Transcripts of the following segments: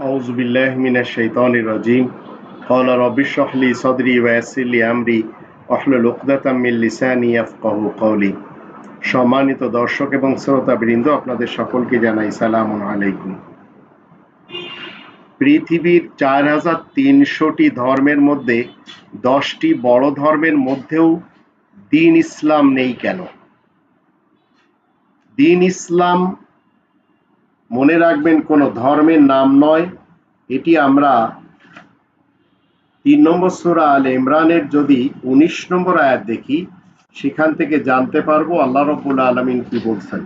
أعوذ بالله من الشيطان الرجيم قال رب اشرح لي صدري ويسر لي أمري واحلل عقدة من লিসানি ইয়াফকাহু কওলি সম্মানিত দর্শক এবং শ্রোতাবৃন্দ আপনাদের সকলকে জানাই সালাম আলাইকুম পৃথিবীর চার হাজার তিনশোটি ধর্মের মধ্যে দশটি বড় ধর্মের মধ্যেও দিন ইসলাম নেই কেন দিন ইসলাম মনে রাখবেন, কোনো ধর্মের নাম নয়। এটি আমরা তিন নম্বর সুরা আল ইমরানের যদি উনিশ নম্বর আয়াত দেখি, সেখান থেকে জানতে পারব আল্লাহ রব্বুল আলমিন কি বলছেন।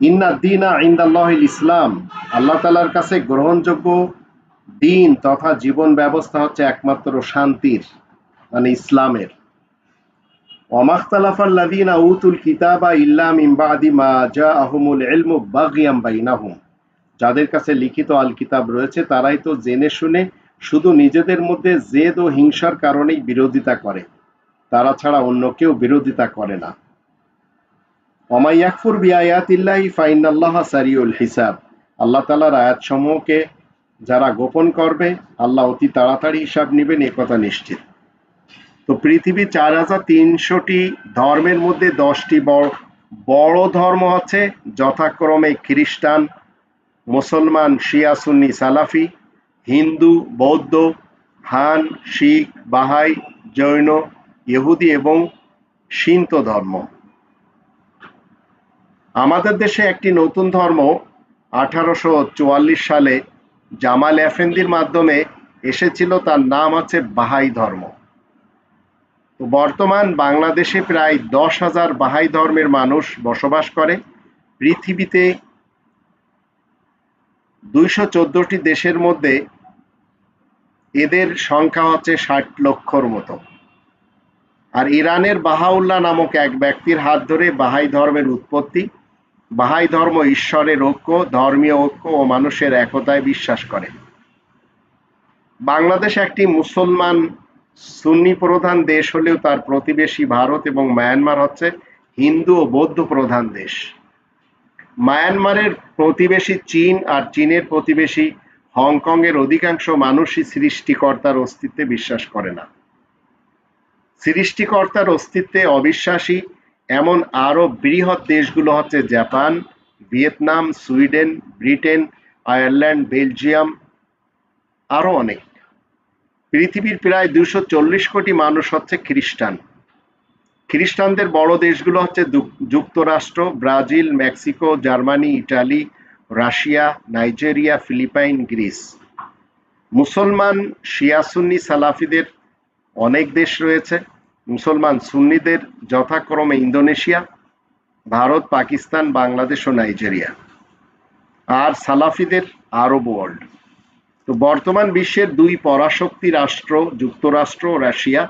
ইন্না দিনা ইন্দাল্লাহ ইসলাম। আল্লাহ তালার কাছে গ্রহণযোগ্য দিন তথা জীবন ব্যবস্থা হচ্ছে একমাত্র শান্তির মানে ইসলামের। ওমাখতালাফাল্লাদিনা উতুল কিতাবা ইল্লাম ইমবাদি মা জা আহমুল ইলমু বাগিয়াম যাদের কাছে লিখিত আল কিতাব রয়েছে, তারাই তো জেনে শুনে শুধু নিজেদের মধ্যে জেদ ও হিংসার কারণেই বিরোধিতা করে। তারা ছাড়া অন্য কেউ বিরোধিতা করে না। অমাইয়াকফুর বিআয়াতিল্লাহি ফাইনাল্লাহ সারিউল হিসাব আল্লাহ তালার আয়াত সমূহকে যারা গোপন করবে, আল্লাহ অতি তাড়াতাড়ি হিসাব নেবেন একথা নিশ্চিত। তো পৃথিবী চার হাজার তিনশোটি ধর্মের মধ্যে দশটি বড় বড় ধর্ম হচ্ছে যথাক্রমে খ্রিস্টান, মুসলমান, শিয়া, সুন্নি, সালাফি, হিন্দু, বৌদ্ধ, হান, শিখ, বাহাই, জৈন, ইহুদি এবং সিন্ত ধর্ম। আমাদের দেশে একটি নতুন ধর্ম আঠারোশো চুয়াল্লিশ সালে জামাল এফেন্দির মাধ্যমে এসেছিল, তার নাম হচ্ছে বাহাই ধর্ম। বর্তমান বাংলাদেশে প্রায় দশ হাজার বাহাই ধর্মের মানুষ বসবাস করে। পৃথিবীতে দুইশো চোদ্দটি দেশের মধ্যে এদের সংখ্যা হচ্ছে ষাট লক্ষর মতো। আর ইরানের বাহাউল্লাহ নামক এক ব্যক্তির হাত ধরে বাহাই ধর্মের উৎপত্তি, বাহাই ধর্ম ঈশ্বরের ঐক্য, ধর্মীয় ঐক্য ও মানুষের একতায় বিশ্বাস করে। বাংলাদেশ একটি মুসলমান সুন্নি প্রধান দেশ হলেও তার প্রতিবেশী ভারত এবং মায়ানমার হচ্ছে হিন্দু ও বৌদ্ধ প্রধান দেশ। মায়ানমারের প্রতিবেশী চীন আর চীনের প্রতিবেশী হংকং এর অধিকাংশ মানুষই সৃষ্টিকর্তার অস্তিত্বে বিশ্বাস করে না। সৃষ্টিকর্তার অস্তিত্বে অবিশ্বাসী এমন আরও বৃহৎ দেশগুলো হচ্ছে Japan, Vietnam, Sweden, Britain, Ireland, Belgium আরও অনেক। পৃথিবীর প্রায় দুশো চল্লিশ কোটি মানুষ হচ্ছে খ্রিস্টান। খ্রিস্টানদের বড় দেশগুলো হচ্ছে যুক্তরাষ্ট্র, Brazil, Mexico, Germany, Italy, Russia, Nigeria, Philippines, Greece. মুসলমান শিয়া সুন্নি সালাফিদের অনেক দেশ রয়েছে। মুসলমান সুন্নিদের যথাক্রমে ইন্দোনেশিয়া, ভারত, পাকিস্তান, বাংলাদেশ ও নাইজেরিয়া। আর সালাফিদের আরব ওয়ার্ল্ড তো বর্তমান বিশ্বের দুই পরাশক্তি রাষ্ট্র, যুক্তরাষ্ট্র ও রাশিয়া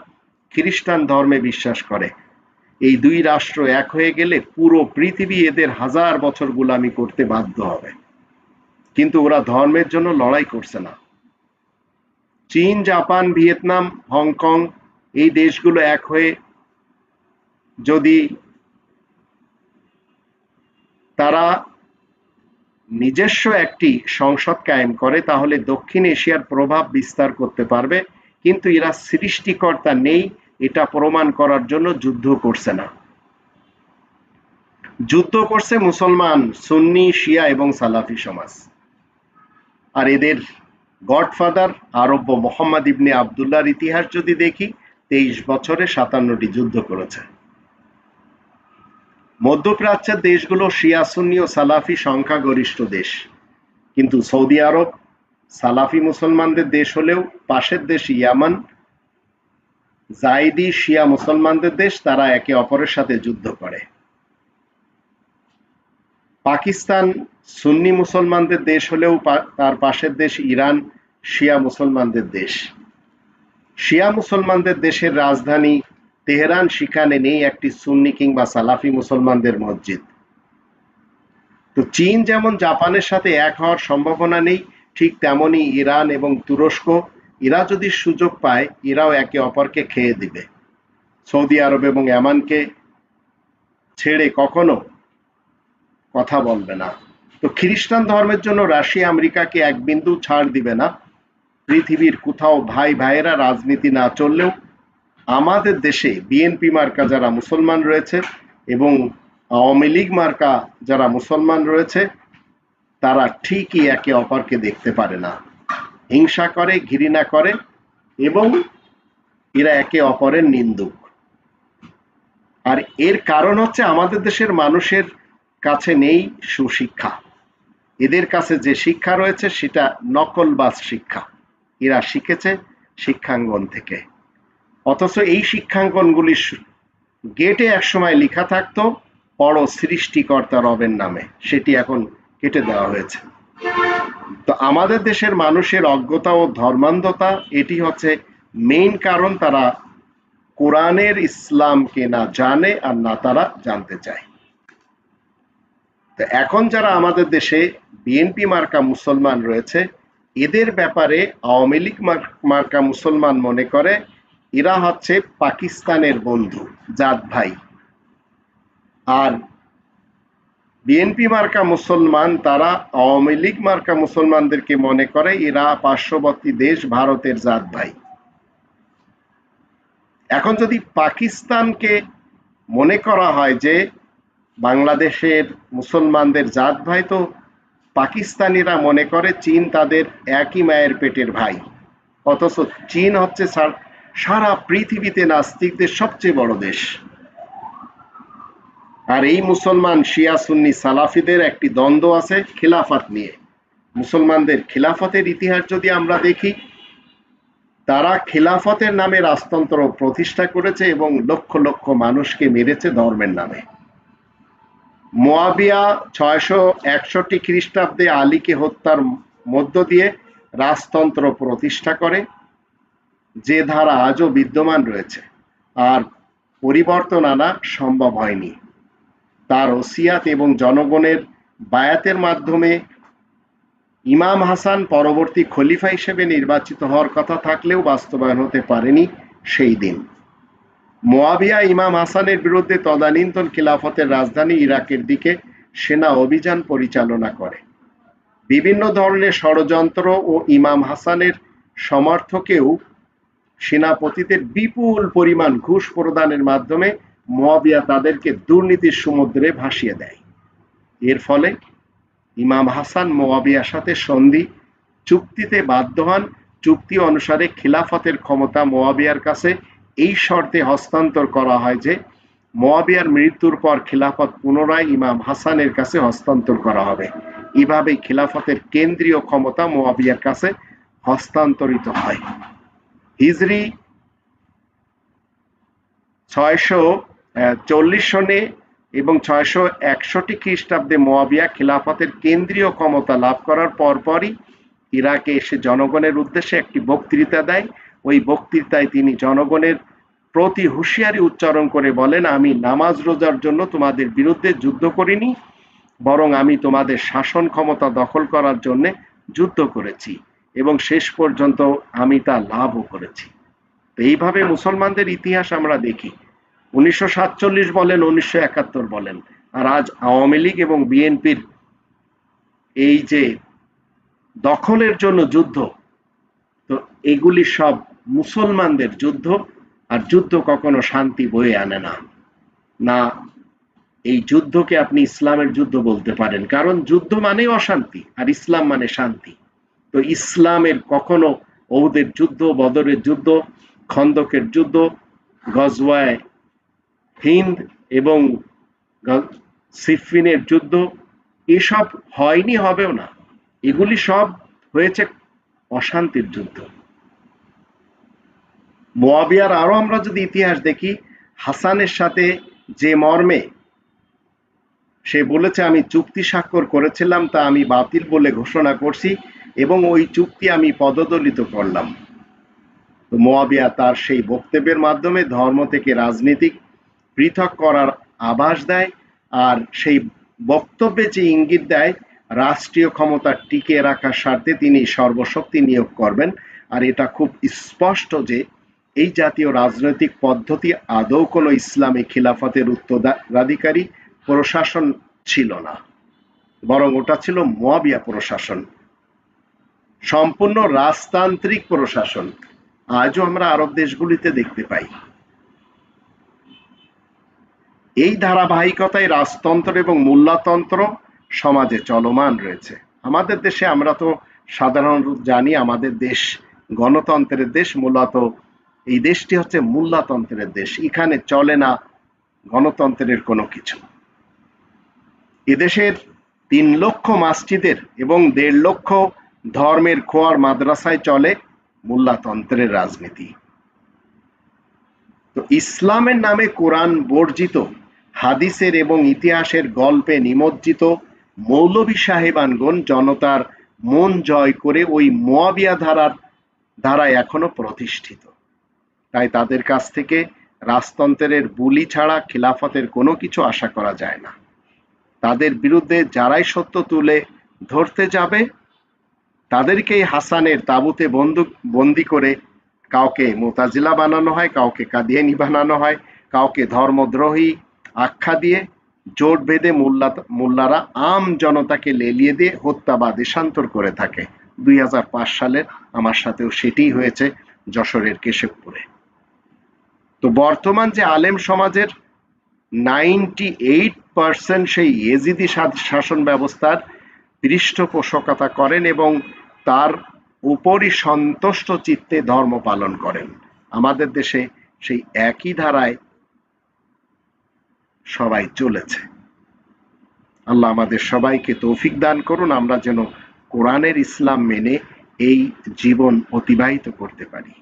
খ্রিস্টান ধর্মে বিশ্বাস করে। এই দুই রাষ্ট্র এক হয়ে গেলে পুরো পৃথিবী এদের হাজার বছর গুলামি করতে বাধ্য হবে। কিন্তু ওরা ধর্মের জন্য লড়াই করছে না। চীন, জাপান, ভিয়েতনাম, হংকং এই দেশগুলো এক হয়ে যদি তারা নিজস্ব একটি সংসদ কায়েম করে, তাহলে দক্ষিণ এশিয়ার প্রভাব বিস্তার করতে পারবে। কিন্তু এরা সৃষ্টিকর্তা নেই, এটা প্রমাণ করার জন্য যুদ্ধ করছে না। যুদ্ধ করছে মুসলমান, সুন্নি, শিয়া এবং সালাফি সমাজ। আর এদের গডফাদার আরব্য মোহাম্মদ ইবনে আবদুল্লাহর ইতিহাস যদি দেখি, তেইশ বছরে সাতান্নটি যুদ্ধ করেছে। মধ্যপ্রাচ্যের দেশগুলো শিয়া, সুন্নি ও সালাফি সংখ্যাগরিষ্ঠ দেশ। কিন্তু সৌদি আরব সালাফি মুসলমানদের দেশ হলেও পাশের দেশ ইয়ামান। জাইদি শিয়া মুসলমানদের দেশ, তারা একে অপরের সাথে যুদ্ধ করে। পাকিস্তান সুন্নি মুসলমানদের দেশ হলেও তার পাশের দেশ ইরান শিয়া মুসলমানদের দেশ। শিয়া মুসলমানদের দেশের রাজধানী তেহরান সেখানে নেই, একটি সুন্নি কিংবা সালাফি মুসলমানদের মসজিদ। তো চীন যেমন জাপানের সাথে এক হওয়ার সম্ভাবনা নেই, ঠিক তেমনি ইরান এবং তুরস্ক এরা যদি সুযোগ পায় এরাও একে অপরকে খেয়ে দিবে। সৌদি আরব এবং এমানকে ছেড়ে কখনো কথা বলবে না। তো খ্রিস্টান ধর্মের জন্য রাশিয়া আমেরিকাকে এক বিন্দু ছাড় দিবে না। পৃথিবীর কোথাও ভাই ভাইয়েরা রাজনীতি না চললেও আমাদের দেশে বিএনপি মার্কা যারা মুসলমান রয়েছে এবং আওয়ামী লীগ মার্কা যারা মুসলমান রয়েছে, তারা ঠিকই একে অপরকে দেখতে পারে না। হিংসা করে, ঘৃণা করে এবং এরা একে অপরের নিন্দুক। আর এর কারণ হচ্ছে আমাদের দেশের মানুষের কাছে নেই সুশিক্ষা। এদের কাছে যে শিক্ষা রয়েছে, সেটা নকলবাস শিক্ষা। এরা শিখেছে শিক্ষাঙ্গন থেকে। অথচ এই শিক্ষাঙ্গনগুলি গেটে একসময় লেখা থাকতো, পড় সৃষ্টিকর্তা রবের নামে। সেটি এখন কেটে দেওয়া হয়েছে। তো আমাদের দেশের মানুষের অজ্ঞতা ও ধর্মান্ধতা, এটি হচ্ছে মেইন কারণ তারা কোরআনের ইসলামকে না জানে আর না তারা জানতে চায়। তো এখন যারা আমাদের দেশে বিএনপি মার্কা মুসলমান রয়েছে, এদের ব্যাপারে আওয়ামী লীগ মার্কা মুসলমান মনে করে এরা হচ্ছে পাকিস্তানের বন্ধু, জাত ভাই। আর বিএনপি মার্কা মুসলমান, তারা আওয়ামী লীগ মার্কা মুসলমানদেরকে মনে করে এরা পার্শ্ববর্তী দেশ ভারতের জাত ভাই। এখন যদি পাকিস্তানকে মনে করা হয় যে বাংলাদেশের মুসলমানদের জাত ভাই, তো পাকিস্তানিরা মনে করে চীন তাদের একই মায়ের পেটের ভাই। অথচ চীন হচ্ছে সারা পৃথিবীতে নাস্তিকদের সবচেয়ে বড় দেশ। আর এই মুসলমান শিয়া, সুন্নি, সালাফিদের একটি দ্বন্দ্ব আছে খিলাফত নিয়ে। মুসলমানদের খিলাফতের ইতিহাস যদি আমরা দেখি, তারা খিলাফতের নামে রাজতন্ত্র প্রতিষ্ঠা করেছে এবং লক্ষ লক্ষ মানুষকে মেরেছে ধর্মের নামে। মোয়াবিয়া ছয়শো একষট্টি খ্রিস্টাব্দে আলীকে হত্যার মধ্য দিয়ে রাজতন্ত্র প্রতিষ্ঠা করে। যে ধারা আজও বিদ্যমান রয়েছে, আর পরিবর্তন আনা সম্ভব হয়নি। তার ওসিয়াত এবং জনগণের বায়াতের মাধ্যমে ইমাম হাসান পরবর্তী খলিফা হিসেবে নির্বাচিত হওয়ার কথা থাকলেও বাস্তবায়ন হতে পারেনি সেই দিন। মোয়াবিয়া ইমাম হাসানের বিরুদ্ধে তদানীন্তন খিলাফতের রাজধানী ইরাকের দিকে সেনা অভিযান পরিচালনা করে। বিভিন্ন ধরনের ষড়যন্ত্র ও ইমাম হাসানের সমর্থকেও সেনাপতিদের বিপুল পরিমাণ ঘুষ প্রদানের মাধ্যমে মোয়াবিয়া তাদেরকে দুর্নীতির সমুদ্রে ভাসিয়ে দেয়। এর ফলে ইমাম হাসান মোয়াবিয়ার সাথে সন্ধি, চুক্তিতে বাধ্য হন, চুক্তি অনুসারে খিলাফতের ক্ষমতা মোয়াবিয়ার কাছে এই শর্তে হস্তান্তর করা হয় যে, মোয়াবিয়ার মৃত্যুর পর খিলাফত পুনরায় ইমাম হাসানের কাছে হস্তান্তর করা হবে। এভাবেই খিলাফতের কেন্দ্রীয় ক্ষমতা মোয়াবিয়ার কাছে হস্তান্তরিত হয়। হিজরি ছয়শো চল্লিশ সনে এবং ছয়শো একষট্টি খ্রিস্টাব্দে মোয়াবিয়া খিলাফতের কেন্দ্রীয় ক্ষমতা লাভ করার পরপরই ইরাকে এসে জনগণের উদ্দেশ্যে একটি বক্তৃতা দেয়। ওই বক্তৃতায় তিনি জনগণের প্রতি হুঁশিয়ারি উচ্চারণ করে বলেন, আমি নামাজ রোজার জন্য তোমাদের বিরুদ্ধে যুদ্ধ করিনি, বরং আমি তোমাদের শাসন ক্ষমতা দখল করার জন্য যুদ্ধ করেছি। এবং শেষ পর্যন্ত আমি তা লাভও করেছি। তো এইভাবে মুসলমানদের ইতিহাস আমরা দেখি। উনিশশো সাতচল্লিশ বলেন, উনিশশো একাত্তর বলেন। আর আজ আওয়ামী লীগ এবং বিএনপির এই যে দখলের জন্য যুদ্ধ, তো এগুলি সব মুসলমানদের যুদ্ধ, আর যুদ্ধ কখনো শান্তি বয়ে আনে না। না, এই যুদ্ধকে আপনি ইসলামের যুদ্ধ বলতে পারেন। কারণ যুদ্ধ মানে অশান্তি, আর ইসলাম মানে শান্তি। তো ইসলামের কখনো ওদের যুদ্ধ, বদরের যুদ্ধ, খন্দকের যুদ্ধ, গজওয়ায় হিন্দ এবং সিফিনের যুদ্ধ, এসব হয়নি, হবেও না। এগুলি সব হয়েছে অশান্তির যুদ্ধ। মোয়াবিয়ার আরও আমরা যদি ইতিহাস দেখি, হাসানের সাথে যে মর্মে সে বলেছে, আমি চুক্তি স্বাক্ষর করেছিলাম, তা আমি বাতিল বলে ঘোষণা করছি। এবং ওই চুক্তি আমি পদদলিত করলাম। তো মোয়াবিয়া তার সেই বক্তব্যের মাধ্যমে ধর্ম থেকে রাজনীতিক পৃথক করার আভাস দেয় আর সেই বক্তব্যে যে ইঙ্গিত দেয়, রাষ্ট্রীয় ক্ষমতা টিকে রাখার স্বার্থে তিনি সর্বশক্তি নিয়োগ করবেন। আর এটা খুব স্পষ্ট যে এই জাতীয় রাজনৈতিক পদ্ধতি আদৌ কোনো ইসলামী খিলাফতের উত্তরাধিকারী প্রশাসন ছিল না, বরং ওটা ছিল মোয়াবিয়া প্রশাসন। সম্পূর্ণ রাজতান্ত্রিক প্রশাসন। আজও আমরা আরব দেশগুলিতে দেখতে পাই। এই ধারাবাহিকতায় রাজতন্ত্র এবং মূল্যতন্ত্র সমাজে চলমান রয়েছে। আমাদের দেশে আমরা তো সাধারণত জানি, আমাদের দেশ গণতন্ত্রের দেশ, মূলত এই দেশটি হচ্ছে মূল্যতন্ত্রের দেশ। এখানে চলে না গণতন্ত্রের কোনো কিছু। এদেশের তিন লক্ষ মসজিদের এবং দেড় লক্ষ ধর্মের খোয়ার মাদ্রাসায় চলে মূল্যতন্ত্রের রাজনীতি। তো ইসলামের নামে কোরআন বর্জিত, হাদিসের এবং ইতিহাসের গল্পে নিমজ্জিত মৌলভী সাহেবানগণ জনতার মন জয় করে ওই মোয়াবিয়া ধারার ধারায় এখনও প্রতিষ্ঠিত। তাই তাদের কাছ থেকে রাজতন্ত্রের বুলি ছাড়া খিলাফতের কোনো কিছু আশা করা যায় না। তাদের বিরুদ্ধে যারাই সত্য তুলে ধরতে যাবে তাদেরকেই হাসানের তাবুতে বন্দুক, বন্দি করে কাউকে মোতাজিলা বানানো হয়, কাউকে কাদিয়ানি বানানো হয়, কাউকে ধর্মদ্রোহী আখ্যা দিয়ে জোট বেঁধে মোল্লা, মোল্লারা আম জনতাকে লেলিয়ে দিয়ে হত্যা বা দেশান্তর করে থাকে। দুই সালের আমার সাথেও সেটিই হয়েছে যশোরের কেশবপুরে। তো বর্তমান যে আলেম সমাজের নাইনটি এইট পার্সেন্ট সেই এজিদি শাসন ব্যবস্থার পৃষ্ঠপোষকতা করেন এবং তার উপরই সন্তুষ্ট চিত্তে ধর্ম পালন করেন। আমাদের দেশে সেই একই ধারায় সবাই চলেছে। আল্লাহ আমাদের সবাইকে তৌফিক দান করুন, আমরা যেন কোরআনের ইসলাম মেনে এই জীবন অতিবাহিত করতে পারি।